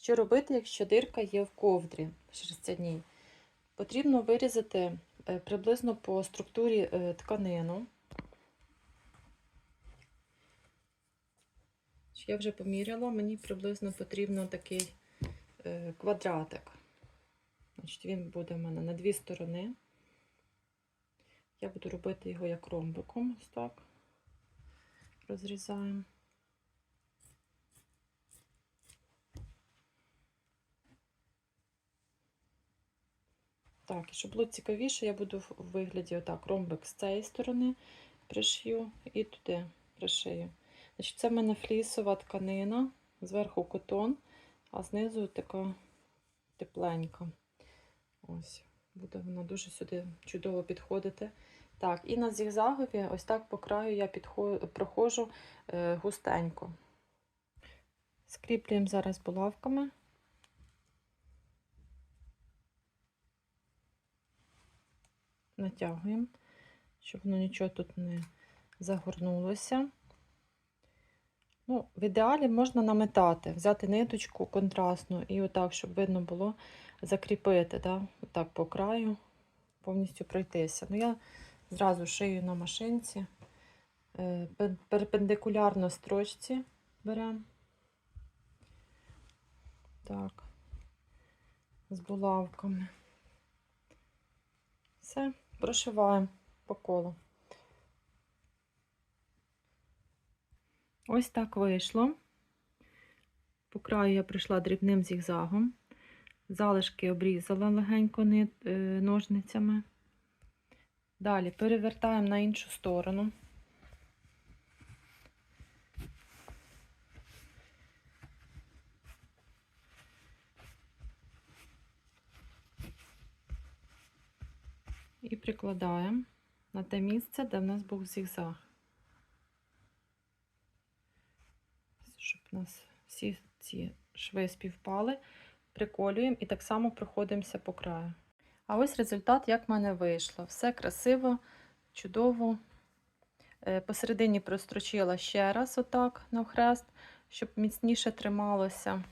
Що робити, якщо дирка є в ковдрі шерстяній? Потрібно вирізати е, приблизно по структурі е, тканину. Я вже поміряла, мені приблизно потрібно такий е, квадратик. Він буде в мене на дві сторони. Я буду робити його як ромбиком. Ось так. Розрізаємо. Так, і щоб було цікавіше, я буду в вигляді отак ромбик з цієї сторони пришью і туди пришию. Значить, Це в мене флісова тканина, зверху котон, а знизу така тепленька. Ось, буде вона дуже сюди чудово підходити. Так, і на зігзагові, ось так по краю я підходжу, проходжу е, густенько. Скріплюємо зараз булавками. Натягуємо, щоб воно нічого тут не загорнулося. Ну, В ідеалі можна наметати, взяти ниточку контрастну і отак, щоб видно було, закріпити, да? отак по краю, повністю пройтися. Ну, я зразу шию на машинці, е, перпендикулярно строчці беремо. Так, з булавками. Все, прошиваємо по колу. Ось так вийшло. По краю я прийшла дрібним зігзагом. Залишки обрізала легенько ножницями. Далі перевертаємо на іншу сторону. І прикладаємо на те місце, де в нас був зігзаг. Щоб у нас всі ці шви співпали, приколюємо і так само проходимося по краю. А ось результат, як в мене вийшло. Все красиво, чудово. Е, Посередині прострочила ще раз, отак, навхрест, щоб міцніше трималася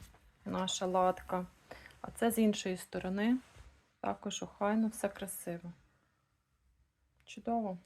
наша латка. А це з іншої сторони. Також охайно, все красиво. Чудово.